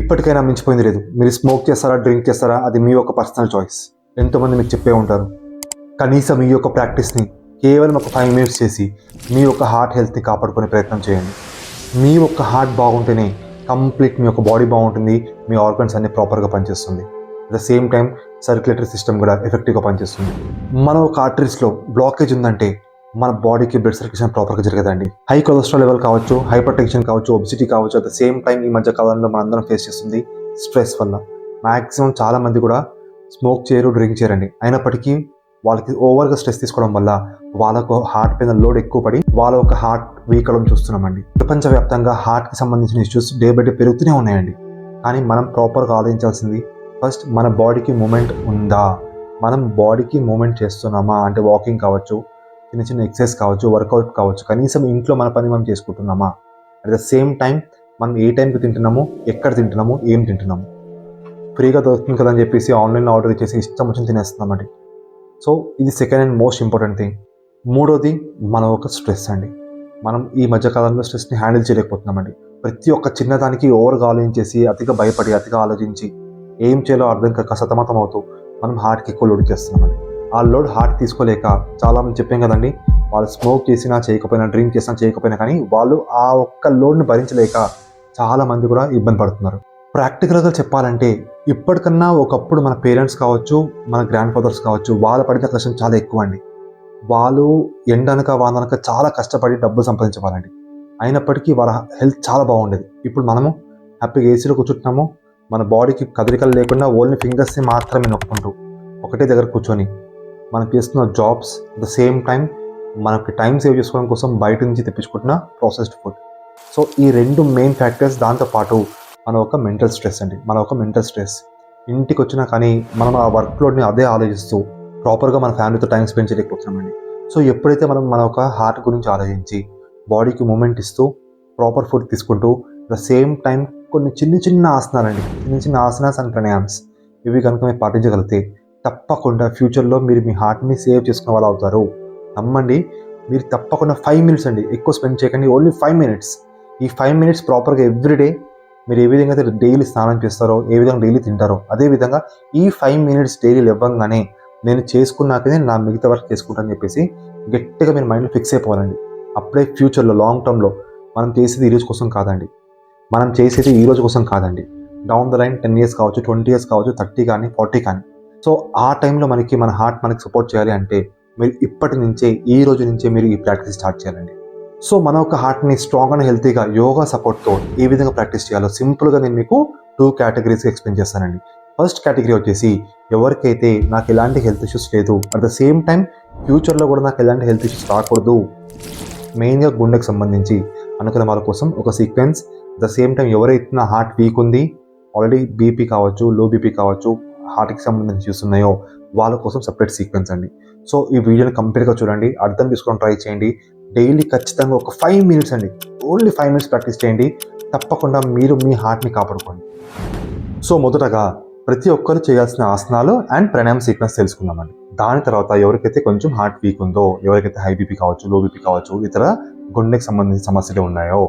ఇప్పటికైనా మించిపోయింది లేదు. మీరు స్మోక్ చేస్తారా డ్రింక్ చేస్తారా అది మీ యొక్క పర్సనల్ చాయిస్ ఎంతోమంది మీకు చెప్పే ఉంటారు. కనీసం మీ యొక్క ప్రాక్టీస్ని కేవలం ఒక ఫైవ్ మినిట్స్ చేసి మీ యొక్క హార్ట్ హెల్త్ని కాపాడుకునే ప్రయత్నం చేయండి. మీ యొక్క హార్ట్ బాగుంటేనే కంప్లీట్ మీ యొక్క బాడీ బాగుంటుంది మీ ఆర్గన్స్ అన్ని ప్రాపర్గా పనిచేస్తుంది. At the same time circulatory system కూడా ఎఫెక్టివ్గా పనిచేస్తుంది. మన ఒక ఆర్టరీస్లో బ్లాకేజ్ ఉందంటే మన బాడీకి బ్లడ్ సర్క్యులేషన్ ప్రాపర్గా జరగదండి. హై కొలెస్ట్రాల్ లెవెల్ కావచ్చు హైపర్ టెన్షన్ కావచ్చు ఒబిసిటీ కావచ్చు అట్ ద సేమ్ టైం ఈ మధ్య కాలంలో మనందరం ఫేస్ చేస్తుంది స్ట్రెస్ వల్ల. మ్యాక్సిమం చాలా మంది కూడా స్మోక్ చేయరు డ్రింక్ చేయరండి. అయినప్పటికీ వాళ్ళకి ఓవర్గా స్ట్రెస్ తీసుకోవడం వల్ల వాళ్ళకు హార్ట్ పైన లోడ్ ఎక్కువ పడి వాళ్ళ ఒక హార్ట్ వీక్ అవడం చూస్తున్నామండి. ప్రపంచవ్యాప్తంగా హార్ట్కి సంబంధించిన ఇష్యూస్ డే బై డే పెరుగుతూనే ఉన్నాయండి. కానీ మనం ప్రాపర్గా ఆలోచించాల్సింది ఫస్ట్ మన బాడీకి మూమెంట్ ఉందా? మనం బాడీకి మూమెంట్ చేస్తున్నామా? అంటే వాకింగ్ కావచ్చు చిన్న చిన్న ఎక్సర్సైజ్ కావచ్చు వర్కౌట్ కావచ్చు కనీసం ఇంట్లో మన పని మనం చేసుకుంటున్నామా? అట్ ద సేమ్ టైం మనం ఏ టైంకి తింటున్నాము ఎక్కడ తింటున్నాము ఏం తింటున్నాము? ఫ్రీగా దొరుకుతుంది కదా అని చెప్పేసి ఆన్లైన్లో ఆర్డర్ చేసి ఇష్టం వచ్చిన తినేస్తున్నామండి సో ఇది second and most important thing మూడోది మన ఒక స్ట్రెస్ అండి. మనం ఈ మధ్యకాలంలో స్ట్రెస్ని హ్యాండిల్ చేయలేకపోతున్నామండి ప్రతి ఒక్క చిన్నదానికి ఓవర్గా ఆలోచించేసి అతిగా భయపడి అతిగా ఆలోచించి ఏం చేయాలో అర్థం కాక సతమతం అవుతూ మనం హార్ట్కి ఎక్కువ లోడ్ చేస్తున్నామండి ఆ లోడ్ హార్ట్ తీసుకోలేక చాలా మంది చెప్పాం కదండి వాళ్ళు స్మోక్ చేసినా చేయకపోయినా డ్రింక్ చేసినా చేయకపోయినా కానీ వాళ్ళు ఆ ఒక్క లోడ్ని భరించలేక చాలా మంది కూడా ఇబ్బంది పడుతున్నారు. ప్రాక్టికల్గా చెప్పాలంటే ఇప్పటికన్నా ఒకప్పుడు మన పేరెంట్స్ కావచ్చు మన గ్రాండ్ ఫాదర్స్ కావచ్చు వాళ్ళు పడిన కష్టం చాలా ఎక్కువ అండి వాళ్ళు ఎండనక వాననక చాలా కష్టపడి డబ్బులు సంపాదించేవాళ్ళండి అయినప్పటికీ వాళ్ళ హెల్త్ చాలా బాగుండేది. ఇప్పుడు మనము హ్యాపీగా ఏసీలో కూర్చుంటున్నాము మన బాడీకి కదలికలు లేకుండా ఓన్లీ ఫింగర్స్ని మాత్రమే నొక్కుంటూ ఒకటే దగ్గర కూర్చొని మనం చేస్తున్న జాబ్స్ ద సేమ్ టైం మనకి టైం సేవ్ చేసుకోవడం కోసం బయట నుంచి తెప్పించుకుంటున్న ప్రాసెస్డ్ ఫుడ్ సో ఈ రెండు మెయిన్ ఫ్యాక్టర్స్ దాంతోపాటు మన ఒక మెంటల్ స్ట్రెస్ అండి. మన ఒక మెంటల్ స్ట్రెస్ ఇంటికి వచ్చినా కానీ మనం ఆ వర్క్ లోడ్ని అదే ఆలోచిస్తూ ప్రాపర్గా మన ఫ్యామిలీతో టైం స్పెండ్ చేయలేకపోతున్నామండి సో ఎప్పుడైతే మనం మన ఒక హార్ట్ గురించి ఆలోచించి బాడీకి మూమెంట్ ఇస్తూ ప్రాపర్ ఫుడ్ తీసుకుంటూ ద సేమ్ టైం కొన్ని చిన్న చిన్న ఆసనాలండి. చిన్న చిన్న ఆసనాస్ అండ్ ప్రణయామ్స్ ఇవి కనుక మీరు పాటించగలిగితే తప్పకుండా ఫ్యూచర్లో మీరు మీ హార్ట్ని సేవ్ చేసుకునే వాళ్ళు అవుతారు. నమ్మండి. మీరు తప్పకుండా ఫైవ్ మినిట్స్ అండి. ఎక్కువ స్పెండ్ చేయకండి. Only five minutes. ఈ ఫైవ్ మినిట్స్ ప్రాపర్గా ఎవ్రీడే మీరు ఏ విధంగా అయితే డైలీ స్నానం చేస్తారో ఏ విధంగా డైలీ తింటారో అదే విధంగా ఈ ఫైవ్ మినిట్స్ డైలీ ఇవ్వగానే నేను చేసుకున్నాకనే నా మిగతా వర్క్ చేసుకుంటానని చెప్పేసి గట్టిగా మీరు మైండ్లో ఫిక్స్ అయిపోవాలండి. అప్పుడే ఫ్యూచర్లో లాంగ్ టర్మ్లో మనం చేసేది ఈరోజు కోసం కాదండి. మనం చేసేది ఈ రోజు కోసం కాదండి. Down the line ten years కావచ్చు ట్వంటీ ఇయర్స్ కావచ్చు థర్టీ కానీ ఫార్టీ కానీ. సో ఆ టైంలో మనకి మన హార్ట్ మనకి సపోర్ట్ చేయాలి అంటే మీరు ఇప్పటి నుంచే ఈ రోజు నుంచే మీరు ఈ ప్రాక్టీస్ స్టార్ట్ చేయాలండి. సో మన ఒక హార్ట్ని స్ట్రాంగ్ అండ్ హెల్తీగా యోగా సపోర్ట్తో ఏ విధంగా ప్రాక్టీస్ చేయాలో సింపుల్గా నేను మీకు టూ కేటగిరీస్గా ఎక్స్ప్లెయిన్ చేస్తానండి. ఫస్ట్ కేటగిరీ వచ్చేసి ఎవరికైతే నాకు ఎలాంటి హెల్త్ ఇష్యూస్ లేదు అట్ ద సేమ్ టైం ఫ్యూచర్లో కూడా నాకు ఎలాంటి హెల్త్ ఇష్యూస్ రాకూడదు. మెయిన్గా గుండెకు సంబంధించి అనుకున్న వాళ్ళ కోసం ఒక సీక్వెన్స్. ద సేమ్ టైం ఎవరైతే నా హార్ట్ వీక్ ఉంది ఆల్రెడీ బీపీ కావచ్చు లో బీపీ కావచ్చు హార్ట్కి సంబంధించి ఇష్యూస్ ఉన్నాయో వాళ్ళ కోసం సపరేట్ సీక్వెన్స్ అండి. సో ఈ వీడియోని కంప్లీట్గా చూడండి. అర్థం చేసుకోవడం ట్రై చేయండి. డైలీ ఖచ్చితంగా ఒక ఫైవ్ మినిట్స్ అండి. ఓన్లీ ఫైవ్ మినిట్స్ ప్రాక్టీస్ చేయండి. తప్పకుండా మీరు మీ హార్ట్ని కాపాడుకోండి. సో మొదటగా ప్రతి ఒక్కరు చేయాల్సిన ఆసనాలు అండ్ ప్రాణాయామ సీక్వెన్స్ తెలుసుకుందామండి. దాని తర్వాత ఎవరికైతే కొంచెం హార్ట్ వీక్ ఉందో ఎవరికైతే హై బీపీ కావచ్చు లో బీపీ కావచ్చు ఇతర గుండెకి సంబంధించిన సమస్యలు ఉన్నాయో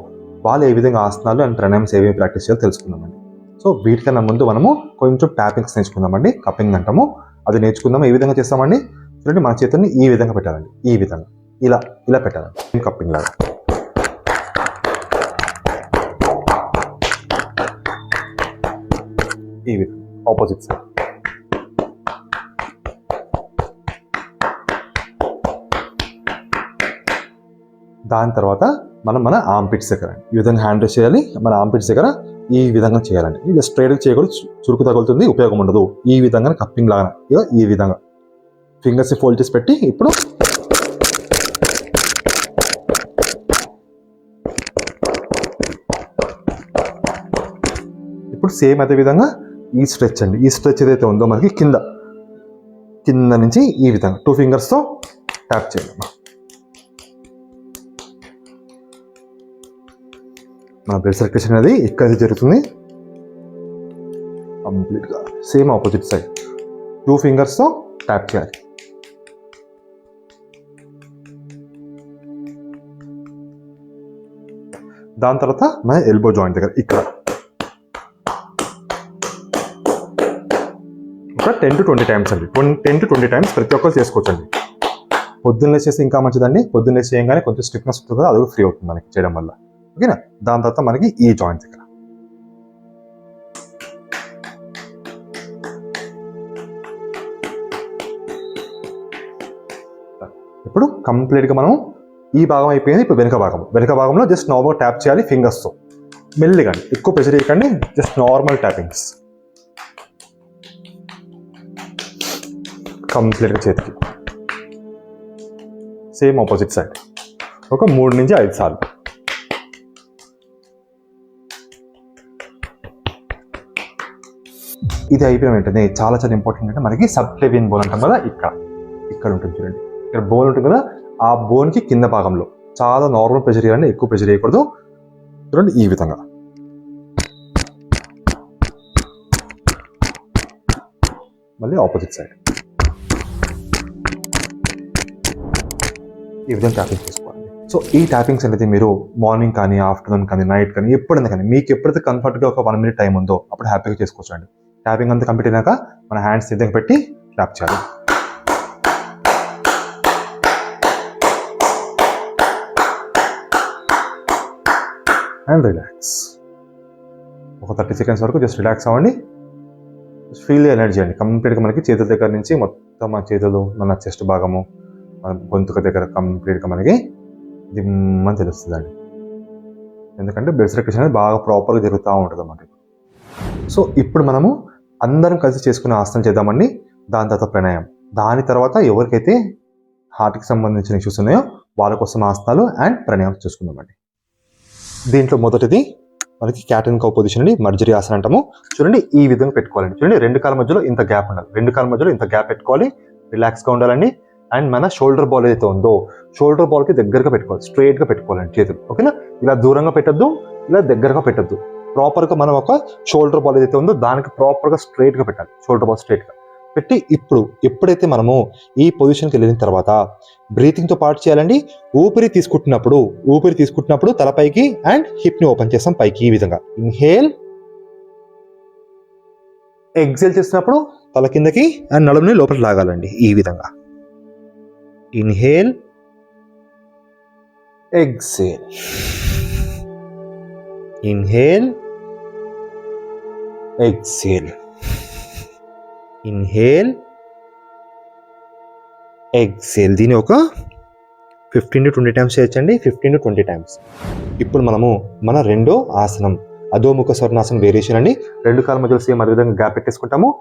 వాళ్ళు ఏ విధంగా ఆసనాలు అండ్ ప్రాణాయామ్స్ సేవే ప్రాక్టీస్ చేయాలో తెలుసుకుందామండి. సో వీటికన్నా ముందు మనము కొంచెం ట్యాపింగ్స్ నేర్చుకుందామండి. కప్పింగ్ అంటాము. అది నేర్చుకుందాము. ఏ విధంగా చేస్తామండి? చూడండి మన చేతుల్ని ఈ విధంగా పెట్టాలండి. ఈ విధంగా. ఇలా ఇలా పెట్టాలండి. కప్పింగ్ లాగా. ఈ విధంగా. ఆపోజిట్ సైడ్ దాని తర్వాత మనం మన ఆంపిట్స్ దగ్గర. ఈ విధంగా హ్యాండ్ చేయాలి. మన ఆంపిట్స్ దగ్గర ఈ విధంగా చేయాలండి ఇది స్ట్రైట్గా చేయకూడదు చురుకు తగులుతుంది ఉపయోగం ఉండదు. ఈ విధంగా కప్పింగ్ లాగా ఇక ఈ విధంగా. ఫింగర్స్ ఫోల్డ్ చేసి పెట్టి ఇప్పుడు ఇప్పుడు సేమ్ అదే విధంగా ఈ స్ట్రెచ్ అండి. ఈ స్ట్రెచ్ ఏదైతే ఉందో మనకి కింద. కింద నుంచి ఈ విధంగా. టూ ఫింగర్స్తో ట్యాప్ చేయాలి నా బ్లడ్ సర్క్యులేషన్ అనేది ఇక్కడ జరుగుతుంది. కంప్లీట్గా సేమ్ ఆపోజిట్ సైడ్ టూ ఫింగర్స్తో ట్యాప్ చేయాలి. దాని తర్వాత మన ఎల్బో జాయింట్ దగ్గర ఇక్కడ. ఒక టెన్ టు ట్వంటీ టైమ్స్ అండి. టెన్ టు ట్వంటీ టైమ్స్ ప్రతి ఒక్కరు చేసుకోవచ్చండి. పొద్దున్నే చేస్తే ఇంకా మంచిదండి. పొద్దున్నే చేయగానే కొంచెం స్టిఫ్నెస్ ఉంటుంది అది ఫ్రీ అవుతుంది మనకి చేయడం వల్ల. ఓకేనా? దాని తర్వాత మనకి ఈ జాయింట్స్ ఇక్కడ. ఇప్పుడు కంప్లీట్గా మనం ఈ భాగం అయిపోయింది. ఇప్పుడు వెనుక భాగం వెనుక భాగంలో జస్ట్ నార్మల్ ట్యాప్ చేయాలి ఫింగర్స్తో మెల్లిగా ఎక్కువ ప్రెషర్ ఇవ్వకండి జస్ట్ నార్మల్ ట్యాపింగ్స్ కంప్లీట్గా చేతికి. సేమ్ ఆపోజిట్ సైడ్ ఒక మూడు నుంచి ఐదు సార్లు. ఇది అయిపోయిన వెంటనే చాలా చాలా ఇంపార్టెంట్ అంటే మనకి సబ్క్లేవియన్ బోన్ అంటాం కదా ఇక్కడ. ఇక్కడ ఉంటుంది చూడండి. ఇక్కడ బోన్ ఉంటుంది కదా ఆ బోన్కి కింద భాగంలో. చాలా నార్మల్ ప్రెషర్ ఇవ్వండి ఎక్కువ ప్రెషర్ చేయకూడదు. చూడండి ఈ విధంగా. మళ్ళీ ఆపోజిట్ సైడ్ ఈ విధంగా ట్యాపింగ్ చేసుకోవాలి. సో ఈ ట్యాపింగ్స్ అనేది మీరు మార్నింగ్ కానీ ఆఫ్టర్నూన్ కానీ నైట్ కానీ ఎప్పుడైనా కానీ మీకు ఎప్పుడైతే కంఫర్ట్గా ఒక వన్ మినిట్ టైం ఉందో అప్పుడు హ్యాపీగా చేసుకోవచ్చు అండి. ట్యాపింగ్ అంతా కంప్లీట్ అయినాక మన హ్యాండ్స్ సిద్ధంగా పెట్టి ట్యాప్ చేయాలి. అండ్ రిలాక్స్ ఒక థర్టీ సెకండ్స్ వరకు జస్ట్ రిలాక్స్ అవ్వండి. ఫీల్ ఎనర్జీ అండి. కంప్లీట్గా మనకి చేతుల దగ్గర నుంచి మొత్తం మన చేతులు మన చెస్ట్ భాగము మన గొంతుక దగ్గర కంప్లీట్గా మనకి దిమ్మని తెలుస్తుంది అండి ఎందుకంటే బ్లడ్ సర్క్యులేషన్ అనేది బాగా ప్రాపర్గా జరుగుతూ ఉంటుంది అన్నమాట సో ఇప్పుడు మనము అందరం కలిసి చేసుకునే ఆసనం చేద్దామండి దాని తర్వాత ప్రణాయం దాని తర్వాత ఎవరికైతే హార్ట్కి సంబంధించిన ఇష్యూస్ ఉన్నాయో వాళ్ళ కోసం ఆసనాలు అండ్ ప్రణాయం చూసుకుందామండి దీంట్లో మొదటిది మనకి క్యాటరింగ్ అండ్ కౌ పొజిషన్ అండి మర్జరీ ఆసనం అంటాము. చూడండి ఈ విధంగా పెట్టుకోవాలండి. చూడండి రెండు కాల మధ్యలో ఇంత గ్యాప్ ఉండాలి. రెండు కాల మధ్యలో ఇంత గ్యాప్ పెట్టుకోవాలి. రిలాక్స్గా ఉండాలండి. అండ్ మన షోల్డర్ బాల్ ఏదైతే ఉందో షోల్డర్ బాల్కి దగ్గరగా పెట్టుకోవాలి. స్ట్రైట్గా పెట్టుకోవాలండి చేతులు. ఓకేనా? ఇలా దూరంగా పెట్టద్దు ఇలా దగ్గరగా పెట్టద్దు. ప్రాపర్గా మనం ఒక షోల్డర్ బాల్ ఏదైతే ఉందో దానికి ప్రాపర్గా స్ట్రైట్గా పెట్టాలి. షోల్డర్ బాల్ స్ట్రైట్గా పెట్టి ఇప్పుడు ఎప్పుడైతే మనము ఈ పొజిషన్కి వెళ్ళిన తర్వాత బ్రీతింగ్తో పాటు చేయాలండి. ఊపిరి తీసుకుంటున్నప్పుడు ఊపిరి తీసుకుంటున్నప్పుడు తలపైకి అండ్ హిప్ని ఓపెన్ చేస్తాం పైకి ఈ విధంగా. ఇన్హేల్. ఎగ్జేల్ చేస్తున్నప్పుడు తల కిందకి అండ్ నడుముని లోపల లాగాలండి ఈ విధంగా. Inhale. Exhale. Inhale. Exhale inhale exhale దీని ఒక ఫిఫ్టీన్ టు ట్వంటీ టైమ్స్ చేయొచ్చండి. ఫిఫ్టీన్ టు ట్వంటీ టైమ్స్ ఇప్పుడు మనము మన రెండో ఆసనం అధోముఖ స్వర్ణాసనం వేరియేషన్ అండి. రెండు కాళ్ళ మధ్యలో సేమ్ అదే విధంగా గ్యాప్ పెట్టేసుకుంటాము.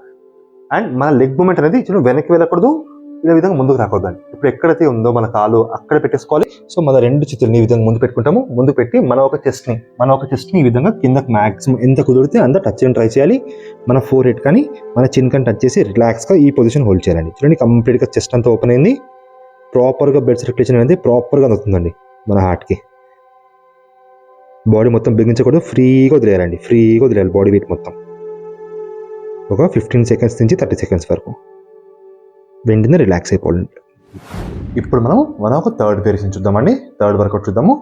అండ్ మన లెగ్ మూమెంట్ అనేది వెనక్కి వెళ్ళకూడదు. ఇదే విధంగా ముందుకు రాకూడదు ఇప్పుడు ఎక్కడైతే ఉందో మన కాలు అక్కడ పెట్టేసుకోవాలి. సో మన రెండు చేతులని ఈ విధంగా ముందు పెట్టుకుంటాము. ముందు పెట్టి మన ఒక చెస్ట్ని మన ఒక చెస్ట్ని ఈ విధంగా కిందకు మాక్సిమం ఎంత కుదిరితే అంత టచ్ చేయడం ట్రై చేయాలి. మన ఫోర్ హెడ్ కానీ మన చిన్ కానీ టచ్ చేసి రిలాక్స్గా ఈ పొజిషన్ హోల్డ్ చేయాలండి. చూడండి కంప్లీట్గా చెస్ట్ అంతా ఓపెన్ అయింది. ప్రాపర్గా బ్లడ్ సర్క్యులేషన్ అనేది ప్రాపర్గా అందుతుందండి మన హార్ట్కి. బాడీ మొత్తం బిగించకూడదు ఫ్రీగా వదిలేయాలండి. ఫ్రీగా వదిలేయాలి బాడీ వెయిట్ మొత్తం. ఒక ఫిఫ్టీన్ సెకండ్స్ నుంచి థర్టీ సెకండ్స్ వరకు. వెంటనే రిలాక్స్ అయిపోండి. ఇప్పుడు మనం మనం ఒక థర్డ్ వేరియేషన్ చూద్దామండి. థర్డ్ వర్కౌట్ చూద్దాము.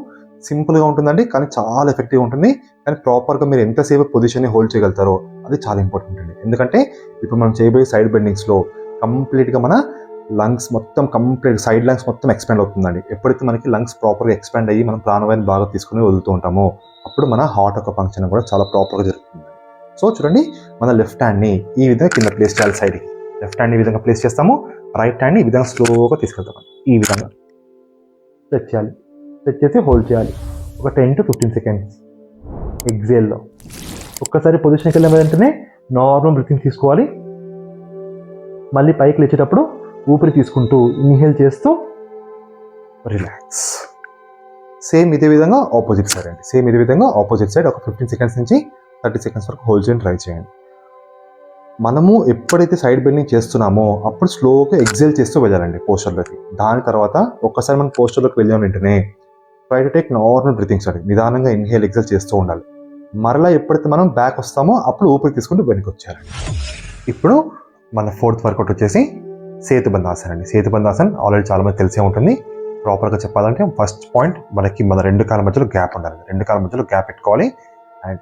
సింపుల్గా ఉంటుందండి కానీ చాలా ఎఫెక్టివ్గా ఉంటుంది. కానీ ప్రాపర్గా మీరు ఎంతసేపు పొజిషన్ని హోల్డ్ చేయగలుగుతారో అది చాలా ఇంపార్టెంట్ అండి. ఎందుకంటే ఇప్పుడు మనం చేయబోయే సైడ్ బెండింగ్స్లో కంప్లీట్గా మన లంగ్స్ మొత్తం కంప్లీట్ సైడ్ లంగ్స్ మొత్తం ఎక్స్పాండ్ అవుతుందండి. ఎప్పుడైతే మనకి లంగ్స్ ప్రాపర్గా ఎక్స్పాండ్ అయ్యి మనం ప్రాణవాయుని బాగా తీసుకుని వదులుతూ ఉంటామో అప్పుడు మన హార్ట్ యొక్క ఫంక్షన్ కూడా చాలా ప్రాపర్గా జరుగుతుంది సో చూడండి మన లెఫ్ట్ హ్యాండ్ని ఈ విధంగా కింద ప్లేస్ చేయాలి సైడ్కి లెఫ్ట్ హ్యాండ్ ఈ విధంగా ప్లేస్ చేస్తాము. రైట్ హ్యాండ్ ఈ విధంగా స్లోగా తీసుకెళ్తాం. ఈ విధంగా. స్ట్రెచ్ చేయాలి. స్ట్రెచ్ చేసి హోల్డ్ చేయాలి. ఒక టెన్ టు ఫిఫ్టీన్ సెకండ్స్ ఎగ్జేల్లో ఒక్కసారి పొజిషన్కి వెళ్ళిన వెంటనే నార్మల్ బ్రీతింగ్ తీసుకోవాలి. మళ్ళీ పైకి లేచేటప్పుడు ఊపిరి తీసుకుంటూ ఇన్హేల్ చేస్తూ రిలాక్స్ సేమ్ ఇదే విధంగా ఆపోజిట్ సైడ్ అండి. సేమ్ ఇదే విధంగా ఆపోజిట్ సైడ్ ఒక ఫిఫ్టీన్ సెకండ్స్ నుంచి థర్టీ సెకండ్స్ వరకు హోల్డ్ చేయండి ట్రై చేయండి. మనము ఎప్పుడైతే సైడ్ బెండింగ్ చేస్తున్నామో అప్పుడు స్లోగా ఎగ్జైల్ చేస్తూ వెళ్ళాలండి పోస్టర్లోకి. దాని తర్వాత ఒక్కసారి మనం పోస్టర్లోకి వెళ్ళిన వెంటనే try to take normal breathings అండి. నిదానంగా ఇన్హేల్ ఎగ్జైల్ చేస్తూ ఉండాలి. మరలా ఎప్పుడైతే మనం బ్యాక్ వస్తామో అప్పుడు ఊపిరి తీసుకుంటూ వెనక్కి వచ్చారండి ఇప్పుడు మన ఫోర్త్ వర్కౌట్ వచ్చేసి సేతుబంధాసన్ అండి సేతుబంధాసన్ ఆల్రెడీ చాలామంది తెలిసే ఉంటుంది. ప్రాపర్గా చెప్పాలంటే ఫస్ట్ పాయింట్ మనకి మన రెండు కాల మధ్యలో గ్యాప్ ఉండాలి రెండు కాల మధ్యలో గ్యాప్ పెట్టుకోవాలి. అండ్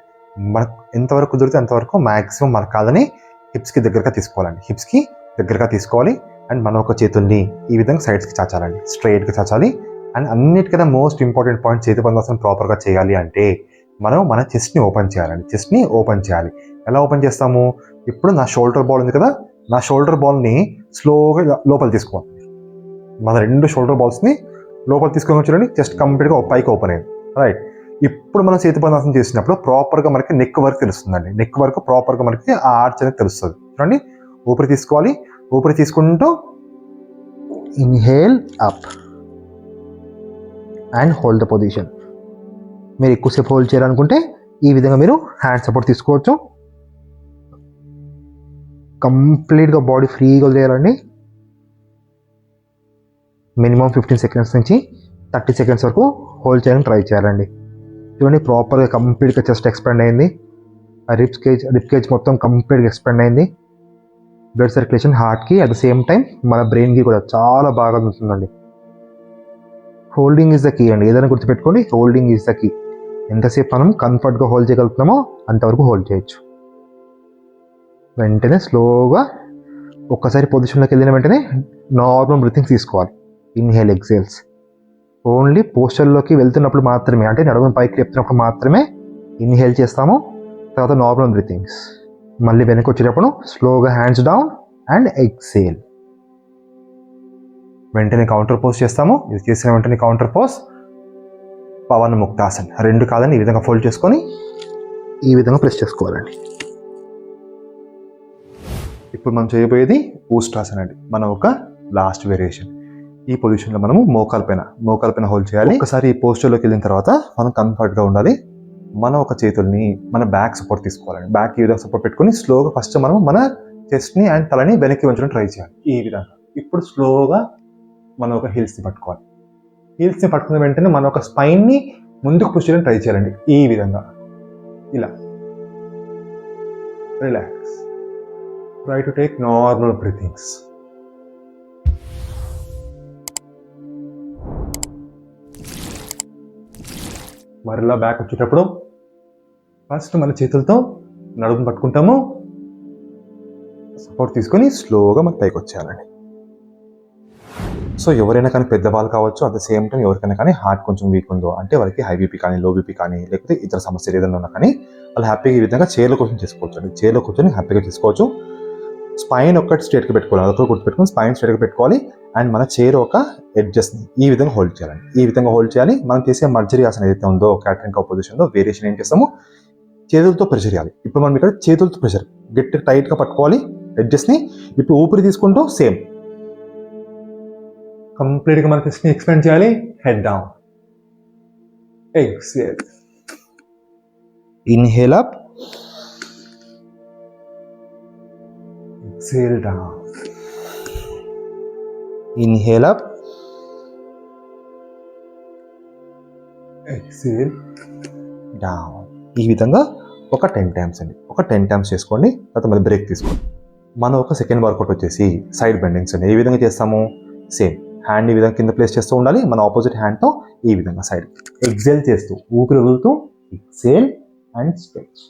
మనకు ఎంతవరకు కుదిరితే అంతవరకు మ్యాక్సిమం మన కాదని హిప్స్కి దగ్గరగా తీసుకోవాలండి. హిప్స్కి దగ్గరగా తీసుకోవాలి. అండ్ మన ఒక చేతుల్ని ఈ విధంగా సైడ్స్కి చాచాలండి. స్ట్రైట్గా చాచాలి. అండ్ అన్నిటికన్నా మోస్ట్ ఇంపార్టెంట్ పాయింట్ చేతి బంధాసనం ప్రాపర్గా చేయాలి అంటే మనం మన చెస్ట్ని ఓపెన్ చేయాలండి. చెస్ట్ని ఓపెన్ చేయాలి. ఎలా ఓపెన్ చేస్తాము? ఇప్పుడు నా షోల్డర్ బాల్ ఉంది కదా నా షోల్డర్ బాల్ని స్లోగా లోపల తీసుకోవాలి. మన రెండు షోల్డర్ బాల్స్ని లోపల తీసుకొని చూడండి చెస్ట్ కంప్లీట్గా పైకి ఓపెన్ అయింది రైట్. ఇప్పుడు మనం చేతి బంధాసనం చేసినప్పుడు ప్రాపర్గా మనకి నెక్ వరకు తెలుస్తుందండి. నెక్ వరకు ప్రాపర్గా మనకి ఆ ఆర్చ్ అనేది తెలుస్తుంది. చూడండి. ఊపిరి తీసుకోవాలి. ఊపిరి తీసుకుంటూ inhale up and hold the position మీరు ఎక్కువసేపు హోల్డ్ చేయాలనుకుంటే ఈ విధంగా మీరు హ్యాండ్ సపోర్ట్ తీసుకోవచ్చు. కంప్లీట్గా బాడీ ఫ్రీగా వదిలేయాలండి. మినిమం ఫిఫ్టీన్ సెకండ్స్ నుంచి థర్టీ సెకండ్స్ వరకు హోల్డ్ చేయడానికి ట్రై చేయాలండి. చూడండి ప్రాపర్గా కంప్లీట్గా చెస్ట్ ఎక్స్పెండ్ అయింది. ఆ రిప్ కేజ్ రిప్ కేజ్ మొత్తం కంప్లీట్గా ఎక్స్పెండ్ అయింది. బ్లడ్ సర్క్యులేషన్ హార్ట్కి అట్ ద సేమ్ టైం మన బ్రెయిన్కి కూడా చాలా బాగా ఉంటుందండి హోల్డింగ్ ఈజ్ ద కీ అండి. ఏదైనా గుర్తుపెట్టుకోండి హోల్డింగ్ ఈజ్ ద కీ ఎంతసేపు మనం కంఫర్ట్గా హోల్డ్ చేయగలుగుతున్నామో అంతవరకు హోల్డ్ చేయొచ్చు. వెంటనే స్లోగా ఒక్కసారి పొజిషన్లోకి వెళ్ళిన వెంటనే నార్మల్ బ్రీతింగ్ తీసుకోవాలి. ఇన్హేల్ ఎక్సేల్స్ ఓన్లీ పోస్టర్లోకి వెళ్తున్నప్పుడు మాత్రమే అంటే నడుము పైకి లేపుతున్నప్పుడు మాత్రమే ఇన్హేల్ చేస్తాము. తర్వాత నార్మల్ బ్రీతింగ్స్. మళ్ళీ వెనక్కి వచ్చేటప్పుడు స్లోగా హ్యాండ్స్ డౌన్ అండ్ ఎక్సేల్. వెంటనే కౌంటర్ పోస్ట్ చేస్తాము. ఇది చేసిన వెంటనే కౌంటర్ పోస్ట్. పవన్ ముక్తాసన్. రెండు కాదని ఈ విధంగా ఫోల్డ్ చేసుకొని ఈ విధంగా ప్రెస్ చేసుకోవాలండి. ఇప్పుడు మనం చేయబోయేది ఊస్ట్రాసన్ అండి. మనం ఒక లాస్ట్ వేరియేషన్. ఈ పొజిషన్లో మనము మోకాల పైన మోకాల పైన హోల్డ్ చేయాలి. ఒకసారి ఈ పోస్టర్లోకి వెళ్ళిన తర్వాత మనం కంఫర్ట్గా ఉండాలి. మన ఒక చేతుల్ని మన బ్యాక్ సపోర్ట్ తీసుకోవాలండి. బ్యాక్ ఈ విధంగా సపోర్ట్ పెట్టుకొని స్లోగా ఫస్ట్ మనం మన చెస్ట్ని అండ్ తలని వెనక్కి ఉంచడం ట్రై చేయాలి. ఈ విధంగా. ఇప్పుడు స్లోగా మనం ఒక హీల్స్ని పట్టుకోవాలి. హీల్స్ని పట్టుకున్న వెంటనే మన ఒక స్పైన్ని ముందుకు పుష్ చేయడం ట్రై చేయాలండి. ఈ విధంగా. ఇలా. Relax try to take normal breathings మరలా బ్యాక్ వచ్చేటప్పుడు ఫస్ట్ మన చేతులతో నడుము పట్టుకుంటాము. సపోర్ట్ తీసుకొని స్లోగా మన పైకి వచ్చేయాలండి. సో ఎవరైనా కానీ పెద్దవాళ్ళు కావచ్చు అట్ ద సేమ్ టైం ఎవరికైనా కానీ హార్ట్ కొంచెం వీక్ ఉందో అంటే వాళ్ళకి హై బీపీ కానీ లో బీపీ కానీ లేకపోతే ఇతర సమస్యలు ఏదైనా ఉన్నా కానీ వాళ్ళు హ్యాపీగా ఈ విధంగా చైర్లో కూర్చొని చేసుకోవచ్చు అండి. చైర్లో కూర్చొని హ్యాపీగా చేసుకోవచ్చు. స్పైన్ ఒక్కటి స్ట్రేట్గా పెట్టుకోవాలి. అదొక గుర్తుపెట్టుకుని స్పైన్ స్ట్రేట్గా పెట్టుకోవాలి. అండ్ మన చైర్ ఒక ఎడ్జస్ట్ని ఈ విధంగా హోల్డ్ చేయాలండి. ఈ విధంగా హోల్డ్ చేయాలి. మనం చేసే మర్జరీ ఆసన ఏదైతే ఉందో క్యాటరింగ్ పొజిషన్లో వేరియేషన్ ఏం చేస్తాము చేతులతో ప్రెషర్ చేయాలి. ఇప్పుడు మనం ఇక్కడ చేతులతో ప్రెషర్ గట్టి టైట్గా పట్టుకోవాలి ఎడ్జస్ట్ని ఇప్పుడు ఊపిరి తీసుకుంటూ సేమ్. కంప్లీట్గా మన చెస్ట్ని ఎక్స్పెండ్ చేయాలి. Head down. Exhale inhale up. Exhale down inhale up exhale down ఈ విధంగా ఒక టెన్ టైమ్స్ అండి. ఒక టెన్ టైమ్స్ చేసుకోండి తర్వాత మళ్ళీ బ్రేక్ తీసుకోండి. మనం ఒక సెకండ్ వర్కౌట్ వచ్చేసి సైడ్ బెండింగ్స్ అండి. ఏ విధంగా చేస్తాము? సేమ్ హ్యాండ్ ఈ విధంగా కింద ప్లేస్ చేస్తూ ఉండాలి. మన ఆపోజిట్ హ్యాండ్తో ఈ విధంగా సైడ్ ఎక్సేల్ చేస్తూ ఊపిరి వదులుతూ ఎక్సేల్ అండ్ స్ట్రెచ్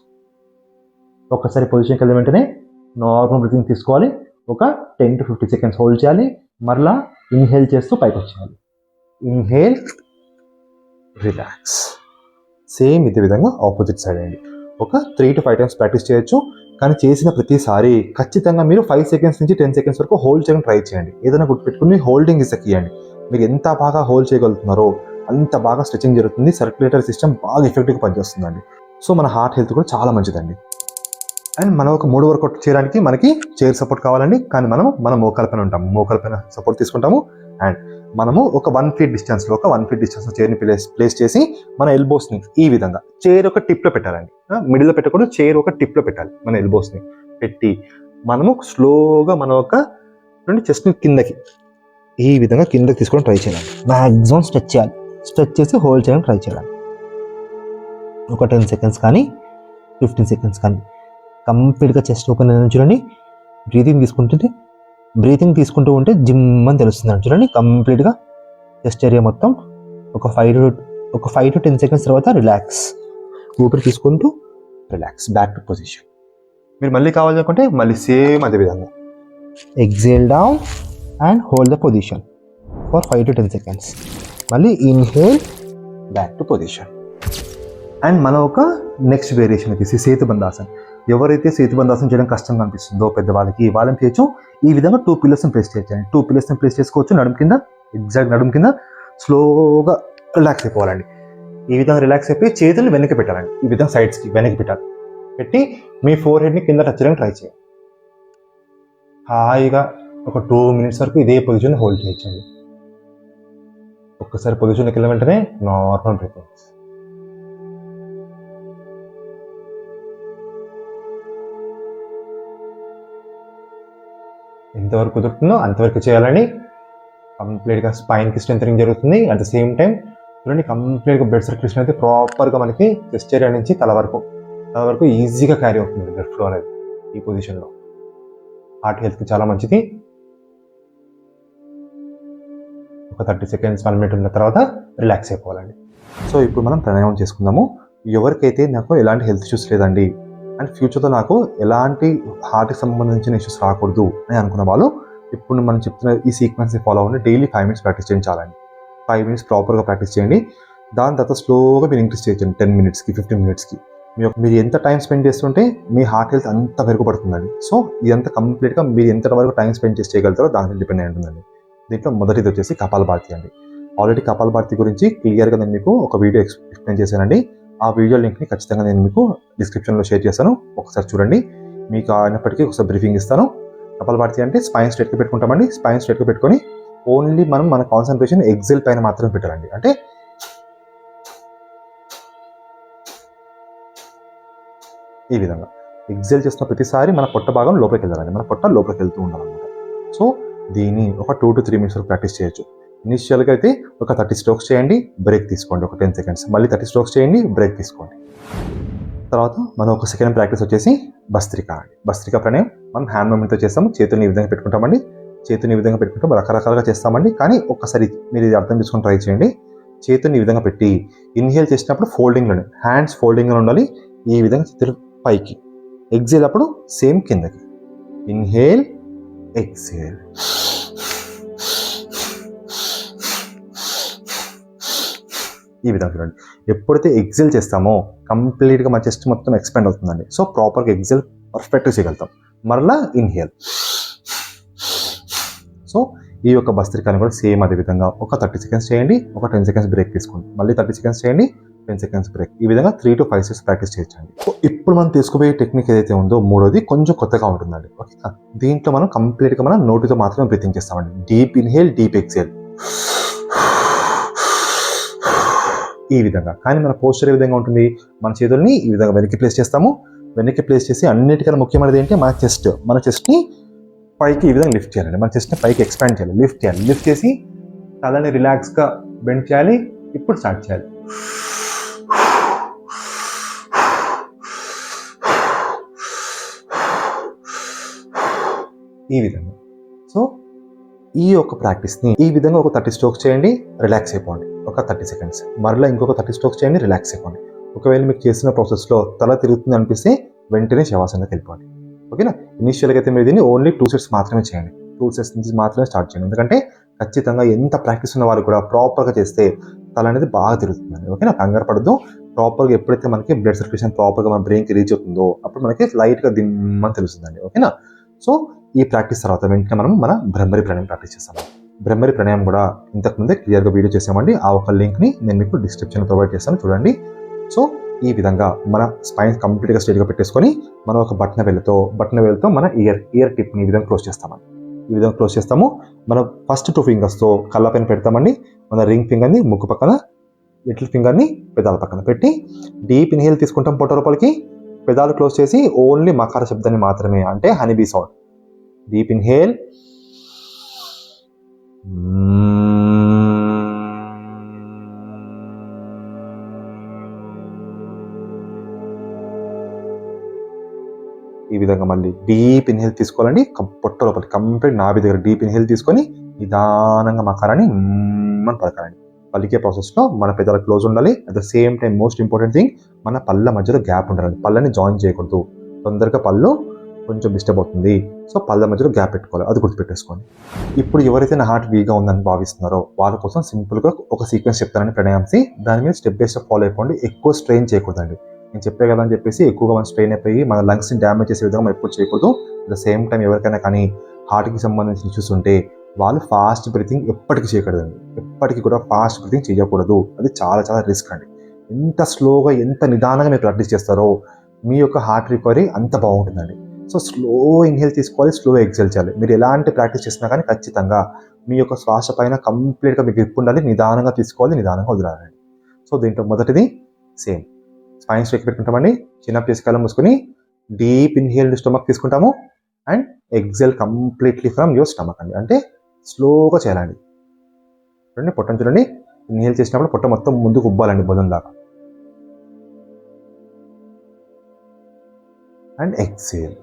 ఒక్కసారి పొజిషన్కి వెళ్ళిన వెంటనే నార్మల్ బ్రీతింగ్ తీసుకోవాలి. ఒక ten to fifty seconds hold చేయాలి. మరలా ఇన్హేల్ చేస్తూ పైకి వచ్చేయాలి. Inhale relax. సేమ్ ఇదే విధంగా ఆపోజిట్ సైడ్ అండి. ఒక three to five times practice చేయొచ్చు. కానీ చేసిన ప్రతిసారి ఖచ్చితంగా మీరు ఫైవ్ సెకండ్స్ నుంచి టెన్ సెకండ్స్ వరకు హోల్డ్ చేయడం ట్రై చేయండి. ఏదైనా గుర్తుపెట్టుకుని హోల్డింగ్ ఇస్ ఇవ్వండి మీరు ఎంత బాగా హోల్డ్ చేయగలుగుతున్నారో అంత బాగా స్ట్రెచింగ్ జరుగుతుంది సర్క్యులేటరీ సిస్టమ్ బాగా ఎఫెక్టివ్గా పనిచేస్తుందండి. సో మన హార్ట్ హెల్త్ కూడా చాలా మంచిదండి. అండ్ మనం ఒక మూడు వరకు చేయడానికి మనకి చైర్ సపోర్ట్ కావాలండి. కానీ మనం మన మోకాల పైన ఉంటాము. మోకాల పైన సపోర్ట్ తీసుకుంటాము. అండ్ మనము ఒక వన్ ఫీట్ డిస్టెన్స్లో ఒక వన్ ఫీట్ డిస్టెన్స్ చైర్ని ప్లేస్ ప్లేస్ చేసి మన ఎల్బోస్ని ఈ విధంగా చైర్ ఒక టిప్లో పెట్టాలండి. మిడిల్లో పెట్టకూడదు. చైర్ ఒక టిప్లో పెట్టాలి మన ఎల్బోస్ని పెట్టి మనము స్లోగా మన ఒక నుండి చెస్ట్ని కిందకి ఈ విధంగా కిందకి తీసుకొని ట్రై చేయాలి మ్యాక్సిమం స్ట్రెచ్ చేయాలి. స్ట్రెచ్ చేసి హోల్డ్ చేయడానికి ట్రై చేయాలి ఒక టెన్ సెకండ్స్ కానీ ఫిఫ్టీన్ సెకండ్స్ కానీ. కంప్లీట్గా చెస్ట్ ఓపెన్ అయిన చూడండి. బ్రీతింగ్ తీసుకుంటుంటే బ్రీతింగ్ తీసుకుంటూ ఉంటే జిమ్ అని తెలుస్తుంది చూడండి. కంప్లీట్గా చెస్ట్ ఏరియా మొత్తం ఒక ఫైవ్ టు ఒక ఫైవ్ టు టెన్ సెకండ్స్ తర్వాత రిలాక్స్. ఊపిరి తీసుకుంటూ రిలాక్స్. Back to position. మీరు మళ్ళీ కావాలనుకుంటే మళ్ళీ సేమ్ అదే విధంగా. Exhale down and hold the position for five to ten seconds. మళ్ళీ inhale back to position. And మనం ఒక నెక్స్ట్ వేరియేషన్ తీసి సేతుబంధాసన్. ఎవరైతే సేతుబంధాసనం చేయడం కష్టంగా అనిపిస్తుందో పెద్దవాళ్ళకి వాళ్ళని చేయొచ్చు. ఈ విధంగా టూ పిల్లర్స్ని ప్లేస్ చేయొచ్చండి టూ పిల్లర్స్ని ప్లేస్ చేసుకోవచ్చు. నడుం కింద ఎగ్జాక్ట్ నడుం కింద స్లోగా రిలాక్స్ అయిపోవాలండి. ఈ విధంగా రిలాక్స్ అయిపోయి చేతులు వెనక్కి పెట్టాలండి. ఈ విధంగా సైడ్స్కి వెనక్కి పెట్టాలి. పెట్టి మీ ఫోర్ హెడ్ని కింద టచ్ చేయడానికి ట్రై చేయండి హాయిగా ఒక టూ మినిట్స్ వరకు ఇదే పొజిషన్ హోల్డ్ చేయొచ్చండి. ఒక్కసారి పొజిషన్కి వెళ్ళిన వెంటనే నార్మల్ బ్రీతింగ్ ఎంతవరకు కుదురుతుందో అంతవరకు చేయాలని కంప్లీట్గా స్పైన్కి స్ట్రెంథనింగ్ జరుగుతుంది. అట్ ద సేమ్ టైం చూడండి కంప్లీట్గా బ్లడ్ సర్క్యులేషన్ అయితే ప్రాపర్గా మనకి చెస్ట్ ఏరియా నుంచి తల వరకు తల వరకు ఈజీగా క్యారీ అవుతుంది బ్లడ్ ఫ్లో అనేది ఈ పొజిషన్లో హార్ట్ హెల్త్కి చాలా మంచిది. ఒక థర్టీ సెకండ్స్ వన్ మినిట్ ఉన్న తర్వాత రిలాక్స్ అయిపోవాలండి. సో ఇప్పుడు మనం ప్రాణాయామం చేసుకుందాము. ఎవరికైతే నాకు ఎలాంటి హెల్త్ ఇష్యూస్ లేదండి అండ్ ఫ్యూచర్లో నాకు ఎలాంటి హార్ట్కి సంబంధించిన ఇష్యూస్ రాకూడదు అని అనుకున్న వాళ్ళు ఇప్పుడు మనం చెప్తున్న ఈ సీక్వెన్స్ని ఫాలో అవ్వండి. డైలీ ఫైవ్ మినిట్స్ ప్రాక్టీస్ చేయించాలండి. ఫైవ్ మినిట్స్ ప్రాపర్గా ప్రాక్టీస్ చేయండి. దాని తర్వాత స్లోగా మీరు ఇంక్రీస్ చేయొచ్చండి టెన్ మినిట్స్కి ఫిఫ్టీన్ మినిట్స్కి మీ మీరు ఎంత టైం స్పెండ్ చేస్తుంటే మీ హార్ట్ హెల్త్ అంత మెరుగుపడుతుందండి. సో ఇదంతా కంప్లీట్గా మీరు ఎంత వరకు టైం స్పెండ్ చేసి చేయగలుగుతారో దాని మీద డిపెండ్ అయి ఉంటుందండి. దీంట్లో మొదటిది వచ్చేసి కపాల భారతి అండి. ఆల్రెడీ కపాల భారతి గురించి క్లియర్గా నేను మీకు ఒక వీడియో ఎక్స్- ఎక్స్ప్లెయిన్ చేశానండి. ఆ వీడియో లింక్ని ఖచ్చితంగా నేను మీకు డిస్క్రిప్షన్లో షేర్ చేస్తాను. ఒకసారి చూడండి. మీకు అయినప్పటికీ ఒకసారి బ్రీఫింగ్ ఇస్తాను. డబల్ భారతి అంటే స్పైన్ స్ట్రెట్గా పెట్టుకుంటామండి. స్పైన్ స్ట్రెట్గా పెట్టుకొని ఓన్లీ మనం మన కాన్సన్ట్రేషన్ ఎగ్జిల్ పైన మాత్రమే పెట్టాలండి. అంటే ఈ విధంగా ఎగ్జిల్ చేసిన ప్రతిసారి మన పొట్ట భాగం లోపలికి వెళ్ళాలండి. మన పొట్ట లోపలికి వెళ్తూ ఉండాలన్నమాట. సో దీన్ని ఒక two to three minutes practice చేయొచ్చు. ఇనిషియల్గా అయితే ఒక థర్టీ స్ట్రోక్స్ చేయండి బ్రేక్ తీసుకోండి ఒక టెన్ సెకండ్స్. మళ్ళీ థర్టీ స్ట్రోక్స్ చేయండి బ్రేక్ తీసుకోండి. తర్వాత మనం ఒక సెకండ్ ప్రాక్టీస్ వచ్చేసి భస్త్రిక అండి. భస్త్రిక ప్రణయం. మనం హ్యాండ్ మూమెంట్తో చేస్తాము చేతుల్ని ఈ విధంగా పెట్టుకుంటామండి. చేతుని ఈ విధంగా పెట్టుకుంటాం రకరకాలుగా చేస్తామండి. కానీ ఒక్కసారి మీరు ఇది అర్థం చేసుకుని ట్రై చేయండి. చేతుని ఈ విధంగా పెట్టి ఇన్హేల్ చేసినప్పుడు ఫోల్డింగ్లోనే హ్యాండ్స్ ఫోల్డింగ్లో ఉండాలి. ఈ విధంగా చేతులు పైకి. ఎగ్జేల్ అప్పుడు సేమ్ కిందకి. ఇన్హేల్ ఎగ్జేల్ ఈ విధంగా చూడండి. ఎప్పుడైతే ఎగ్జిల్ చేస్తామో కంప్లీట్గా మన చెస్ట్ మొత్తం ఎక్స్పాండ్ అవుతుందండి. సో ప్రాపర్గా ఎగ్జిల్ పర్ఫెక్ట్గా చేయగలుగుతాం. మరలా ఇన్హేల్ సో ఈ యొక్క భస్త్రికాన్ని కూడా సేమ్ అదే విధంగా ఒక థర్టీ సెకండ్స్ చేయండి. ఒక టెన్ సెకండ్స్ బ్రేక్ తీసుకోండి. మళ్ళీ థర్టీ సెకండ్స్ చేయండి. టెన్ సెకండ్స్ బ్రేక్ ఈ విధంగా three to five seconds practice చేయొచ్చండి. సో ఇప్పుడు మనం తీసుకుపోయే టెక్నిక్ ఏదైతే ఉందో మూడోది కొంచెం కొత్తగా ఉంటుందండి. ఓకే దీంట్లో మనం కంప్లీట్గా మనం నోటితో మాత్రమే బ్రీతింగ్ చేస్తామండి. డీప్ ఇన్హేల్ డీప్ ఎక్సేల్ ఈ విధంగా. కానీ మన పోస్చర్ ఏ విధంగా ఉంటుంది? మన చేతుల్ని ఈ విధంగా వెనక్కి ప్లేస్ చేస్తాము. వెనక్కి ప్లేస్ చేసి అన్నిటికన్నా ముఖ్యమైనది ఏంటి? మన చెస్ట్ మన చెస్ట్ని పైకి ఈ విధంగా లిఫ్ట్ చేయాలండి. మన చెస్ట్ని పైకి ఎక్స్పాండ్ చేయాలి. లిఫ్ట్ చేయాలి. లిఫ్ట్ చేసి తలని రిలాక్స్గా బెండ్ చేయాలి. ఇప్పుడు స్టార్ట్ చేయాలి. ఈ విధంగా. ఈ యొక్క ప్రాక్టీస్ని ఈ విధంగా ఒక థర్టీ స్ట్రోక్స్ చేయండి రిలాక్స్ అయిపోండి. ఒక థర్టీ సెకండ్స్. మరలా ఇంకొక థర్టీ స్ట్రోక్స్ చేయండి రిలాక్స్ అయిపోండి. ఒకవేళ మీకు చేసిన ప్రాసెస్లో తల తిరుగుతుంది అనిపిస్తే వెంటనే శవాసనకి వెళ్ళిపోండి. ఓకేనా? ఇనిషియల్గా అయితే మీరు దీన్ని ఓన్లీ టూ సెట్స్ మాత్రమే చేయండి. టూ సెట్స్ నుంచి మాత్రమే స్టార్ట్ చేయండి. ఎందుకంటే ఖచ్చితంగా ఎంత ప్రాక్టీస్ ఉన్న వాళ్ళు కూడా ప్రాపర్గా చేస్తే తల అనేది బాగా తిరుగుతుందండి. ఓకేనా? కంగారు పడద్దు. ప్రాపర్గా ఎప్పుడైతే మనకి బ్లడ్ సర్క్యులేషన్ ప్రాపర్గా మన బ్రెయిన్కి రీచ్ అవుతుందో అప్పుడు మనకి లైట్గా దిమ్మని తెలుస్తుందండి. ఓకేనా? సో ఈ ప్రాక్టీస్ తర్వాత వెంటనే మనం మన బ్రహ్మరి ప్రాణాయం ప్రాక్టీస్ చేస్తాము. బ్రహ్మరి ప్రాణాయం కూడా ఇంతకుముందే క్లియర్గా వీడియో చేసామండి. ఆ ఒక లింక్ని నేను మీకు డిస్క్రిప్షన్ ప్రొవైడ్ చేస్తాను చూడండి. సో ఈ విధంగా మన స్పైన్ కంప్లీట్గా స్ట్రేట్గా పెట్టేసుకొని మనం ఒక బట్న వెళ్ళతో బట్న వెళ్ళతో మన ఇయర్ ఇయర్ టిప్ని ఈ విధంగా క్లోజ్ చేస్తామండి ఈ విధంగా క్లోజ్ చేస్తాము. మనం ఫస్ట్ టూ ఫింగర్స్తో కళ్ళ పైన పెడతామండి. మన రింగ్ ఫింగర్ని ముక్కు పక్కన లిటిల్ ఫింగర్ని పెదాల పక్కన పెట్టి డీప్ ఇన్హేల్ తీసుకుంటాం పొట్ట రూపాయలకి పెదాలు క్లోజ్ చేసి ఓన్లీ మకార శబ్దాన్ని మాత్రమే అంటే హనీబీ సౌండ్ డీప్ ఇన్హేల్ ఈ విధంగా మళ్ళీ డీప్ ఇన్హేల్ తీసుకోవాలండి. పొట్ట లోపల కంప్లీట్ నాభి దగ్గర డీప్ ఇన్హేల్ తీసుకొని నిదానంగా మకారాన్ని మ్మ్ అని పలకాలండి. పలికే ప్రాసెస్లో మన పెద్దల క్లోజ్ ఉండాలి. At the same time most important thing మన పళ్ళ మధ్యలో గ్యాప్ ఉండాలి పళ్ళని జాయిన్ చేయకూడదు. తొందరగా పళ్ళు కొంచెం డిస్టర్బ్ అవుతుంది. సో పళ్ళ మధ్యలో గ్యాప్ పెట్టుకోవాలి. అది గుర్తుపెట్టేసుకోండి. ఇప్పుడు ఎవరైతే నా హార్ట్ వీక్గా ఉందని భావిస్తున్నారో వాళ్ళ కోసం సింపుల్గా ఒక సీక్వెన్స్ చెప్తానని ప్రణయాంసి దాని మీద స్టెప్ బై స్టెప్ ఫాలో అయిపోండి. ఎక్కువ స్ట్రెయిన్ చేయకూడదండి. నేను చెప్పే కదా అని చెప్పేసి ఎక్కువగా మనం స్ట్రెయిన్ అయిపోయి మన లంగ్స్ని డ్యామేజ్ చేసే విధంగా మనం ఎప్పుడు చేయకూడదు. అట్ ద సేమ్ టైం ఎవరికైనా కానీ హార్ట్కి సంబంధించిన ఇష్యూస్ ఉంటే వాళ్ళు ఫాస్ట్ బ్రీతింగ్ ఎప్పటికీ చేయకూడదండి. ఎప్పటికీ కూడా ఫాస్ట్ బ్రీతింగ్ చేయకూడదు. అది చాలా చాలా రిస్క్ అండి. ఎంత స్లోగా ఎంత నిదానంగా మీరు ప్రాక్టీస్ చేస్తారో మీ యొక్క హార్ట్ రికవరీ అంత బాగుంటుందండి. సో స్లో ఇన్హేల్ తీసుకోవాలి స్లో ఎక్సెల్ చేయాలి. మీరు ఎలాంటి ప్రాక్టీస్ చేసినా కానీ ఖచ్చితంగా మీ యొక్క శ్వాస పైన కంప్లీట్గా మీకు గ్రిప్ ఉండాలి నిదానంగా తీసుకోవాలి నిదానంగా వదిలాలండి. సో దీంట్లో మొదటిది సేమ్. స్పైన్ స్ట్రెక్ పెట్టుకుంటామండి. చిన్న తీసుకెళ్ళం మూసుకొని డీప్ ఇన్హేల్ స్టమక్ తీసుకుంటాము. And exhale completely from your stomach అండి. అంటే స్లోగా చేయాలండి. చూడండి పొట్టం చూడండి. ఇన్హేల్ చేసినప్పుడు పొట్ట మొత్తం ముందుకు ఉబ్బాలండి బలం దాకా. And exhale.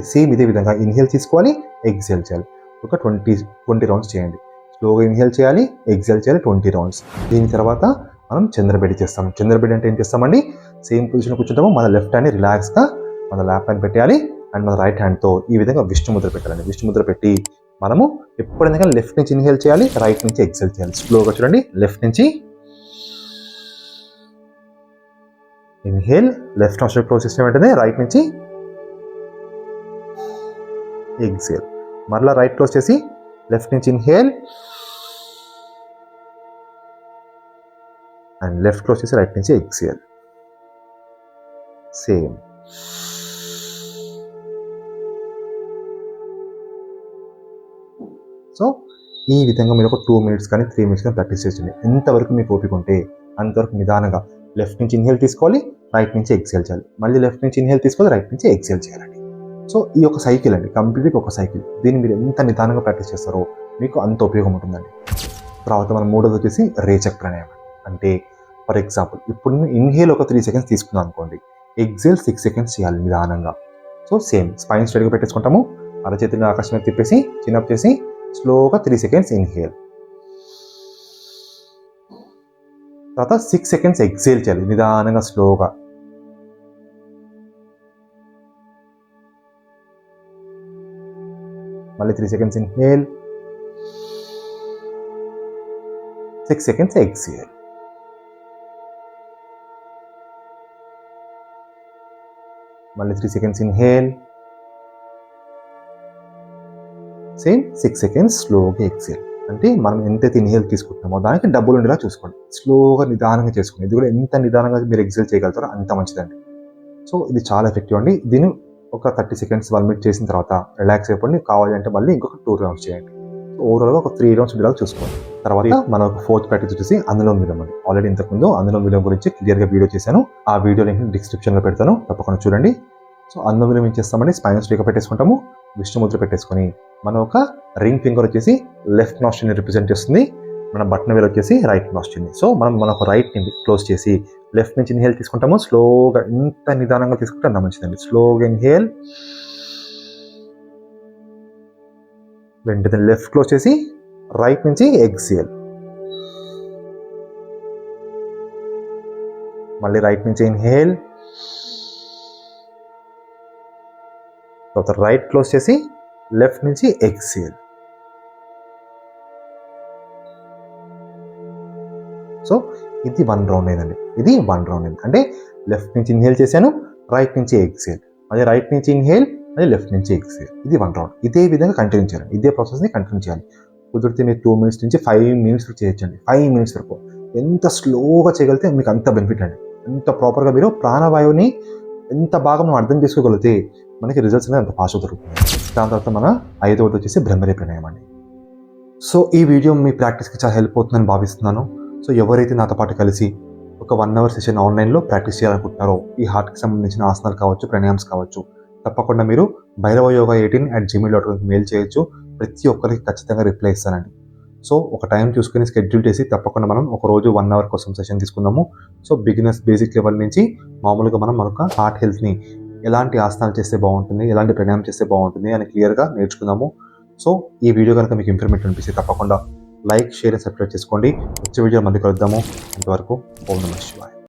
సేమ్ ఇదే విధంగా ఇన్హేల్ తీసుకోవాలి ఎగ్జేల్ చేయాలి. ఒక ట్వంటీ ట్వంటీ రౌండ్స్ చేయండి. స్లోగా ఇన్హేల్ చేయాలి ఎగ్జేల్ చేయాలి ట్వంటీ రౌండ్స్ దీని తర్వాత మనం చంద్రబెడి చేస్తాం. చంద్రబెడి అంటే ఏం చేస్తామండి? సేమ్ పొజిషన్ కూర్చుంటాము. మన లెఫ్ట్ హ్యాండ్ని రిలాక్స్గా మన ల్యాప్ హ్యాండ్ పెట్టాలి అండ్ మన రైట్ హ్యాండ్తో ఈ విధంగా విష్ణు ముద్ర పెట్టాలండి. విష్ణు ముద్ర పెట్టి మనము ఎప్పుడైనా లెఫ్ట్ నుంచి ఇన్హేల్ చేయాలి రైట్ నుంచి ఎక్సెల్ చేయాలి. స్లోగా చూడండి. లెఫ్ట్ నుంచి ఇన్హేల్ లెఫ్ట్ నాస్ట్రల్ క్లోజ్ చేసిన వెంటనే రైట్ నుంచి ఎగ్జేల్ మరలా రైట్ క్లోజ్ చేసి లెఫ్ట్ నుంచి ఇన్హేల్. అండ్ లెఫ్ట్ క్లోజ్ చేసి రైట్ నుంచి ఎగ్జేల్ సేమ్. సో ఈ విధంగా మీరు ఒక టూ మినిట్స్ కానీ త్రీ మినిట్స్ కానీ ప్రాక్టీస్ చేయండి. ఎంతవరకు మీకు ఓపిక ఉంటే అంతవరకు నిదానంగా లెఫ్ట్ నుంచి ఇన్హేల్ తీసుకోవాలి రైట్ నుంచి ఎక్సెల్ చేయాలి. మళ్ళీ లెఫ్ట్ నుంచి ఇన్హేల్ తీసుకోవాలి రైట్ నుంచి ఎక్సెల్ చేయాలండి. సో ఈ యొక్క సైకిల్ అండి కంప్లీట్గా ఒక సైకిల్. దీన్ని మీరు ఎంత నిదానంగా ప్రాక్టీస్ చేస్తారో మీకు అంత ఉపయోగం ఉంటుందండి. తర్వాత మనం మూడోది వచ్చేసి రేచక్ ప్రాణాయామం. అంటే ఫర్ ఎగ్జాంపుల్ ఇప్పుడు నేను ఇన్హేల్ ఒక త్రీ సెకండ్స్ తీసుకున్నాను అనుకోండి ఎగ్జేల్ సిక్స్ సెకండ్స్ చేయాలి నిదానంగా. సో సేమ్ స్పైన్ స్ట్రెడ్గా పెట్టేసుకుంటాము అరచేతిని ఆకాశం తిప్పేసి చిన్నప్ చేసి స్లోగా త్రీ సెకండ్స్ ఇన్హేల్. తర్వాత సిక్స్ సెకండ్స్ ఎగ్జేల్ చేయాలి నిదానంగా స్లోగా. మళ్ళీ three seconds inhale six seconds exhale మళ్ళీ three seconds inhale same six seconds స్లోగా ఎక్సేల్ అంటే మనం ఎంతైతే ఇన్హేల్ తీసుకుంటున్నామో దానికి డబ్బులు ఉండేలా చూసుకోండి. స్లోగా నిదానంగా చేసుకోండి ఇది కూడా ఎంత నిదానంగా మీరు ఎక్సేల్ చేయగలుగుతారో అంత మంచిదండి. సో ఇది చాలా ఎఫెక్టివ్ అండి. దీన్ని ఒక థర్టీ సెకండ్స్ వన్ మినిట్ చేసిన తర్వాత రిలాక్స్ అయిపోండి. కావాలి అంటే మళ్ళీ ఇంకొక టూ రౌండ్స్ చేయండి. ఓవరాల్గా ఒక త్రీ రౌండ్స్ ఉండేలా చూసుకోండి. తర్వాత మన ఒక ఫోర్త్ ప్రాక్టీస్ వచ్చేసి అందులో విలం అండి ఆల్రెడీ ఇంతకుముందు అందులో విలం గురించి క్లియర్గా వీడియో చేశాను. ఆ వీడియో లింక్ డిస్క్రిప్షన్లో పెడతాను. తప్పకుండా చూడండి. సో అందులో విలం ఏం చేస్తామండి స్పైనల్ స్ట్రీక పెట్టేసుకుంటాము. విష్ణుముద్ర పెట్టేసుకొని మనం ఒక రింగ్ ఫింగర్ వచ్చేసి లెఫ్ట్ నాస్ట్రిని రిప్రజెంట్ చేస్తుంది. మన బటన్ వేలు వచ్చేసి రైట్ నాస్ట్రిని సో మనం మన ఒక రైట్ని క్లోజ్ చేసి లెఫ్ట్ నుంచి ఇన్హేల్ తీసుకుంటాము. స్లోగా ఇంత నిదానంగా తీసుకుంటే అంత మంచిదండి. స్లోగా ఇన్హేల్. వెంటనే లెఫ్ట్ క్లోజ్ చేసి రైట్ నుంచి ఎక్సేల్ మళ్ళీ రైట్ నుంచి ఇన్హేల్. తర్వాత రైట్ క్లోజ్ చేసి లెఫ్ట్ నుంచి ఎక్సేల్ సో ఇది వన్ రౌండ్ అయిందండి. ఇది వన్ రౌండ్ అయింది. అంటే లెఫ్ట్ నుంచి ఇన్హేల్ చేశాను రైట్ నుంచి ఎక్సేల్ అదే రైట్ నుంచి ఇన్హేల్ అదే లెఫ్ట్ నుంచి ఎక్సేల్ ఇది వన్ రౌండ్ ఇదే విధంగా కంటిన్యూ చేయాలి. ఇదే ప్రాసెస్ని కంటిన్యూ చేయాలి. కుదిరితే మీరు టూ మినిట్స్ నుంచి ఫైవ్ మినిట్స్ చేయొచ్చండి. ఫైవ్ మినిట్స్ వరకు. ఎంత స్లోగా చేయగలిగితే మీకు అంత బెనిఫిట్ అండి. ఎంత ప్రాపర్గా మీరు ప్రాణవాయువుని ఎంత బాగా మనం అర్థం చేసుకోగలిగితే మనకి రిజల్ట్స్ అనేది అంత ఫాస్ట్గా దొరుకుతుంది. దాని తర్వాత మన ఐదవది వచ్చేసి బ్రహ్మరి ప్రణయం అండి. సో ఈ వీడియో మీ ప్రాక్టీస్కి చాలా హెల్ప్ అవుతుందని భావిస్తున్నాను. సో ఎవరైతే నాతో పాటు కలిసి ఒక వన్ అవర్ సెషన్ ఆన్లైన్లో ప్రాక్టీస్ చేయాలనుకుంటున్నారో ఈ హార్ట్కి సంబంధించిన ఆసనాలు కావచ్చు ప్రాణాయామ్స్ కావచ్చు తప్పకుండా మీరు Bhairava Yoga eighteen at Gmail dot కామ్కి mail చేయొచ్చు. ప్రతి ఒక్కరికి ఖచ్చితంగా రిప్లై ఇస్తానండి. సో ఒక టైం చూసుకుని స్కెడ్యూల్ చేసి తప్పకుండా మనం ఒక రోజు వన్ అవర్ కోసం సెషన్ తీసుకుందాము. సో బిగినర్స్ బేసిక్ లెవెల్ నుంచి మామూలుగా మనం మనొక హార్ట్ హెల్త్ని ఎలాంటి ఆసనాలు చేస్తే బాగుంటుంది ఎలాంటి ప్రాణాయామం చేస్తే బాగుంటుంది అని క్లియర్గా నేర్చుకుందాము. సో ఈ వీడియో కనుక మీకు ఇన్ఫర్మేటివ్ అనిపిస్తే తప్పకుండా లైక్ షేర్ సబ్స్క్రైబ్ చేసుకోండి. వచ్చే వీడియో మళ్ళీ కలుద్దాము. అంతవరకు ఓం నమ శివాయ.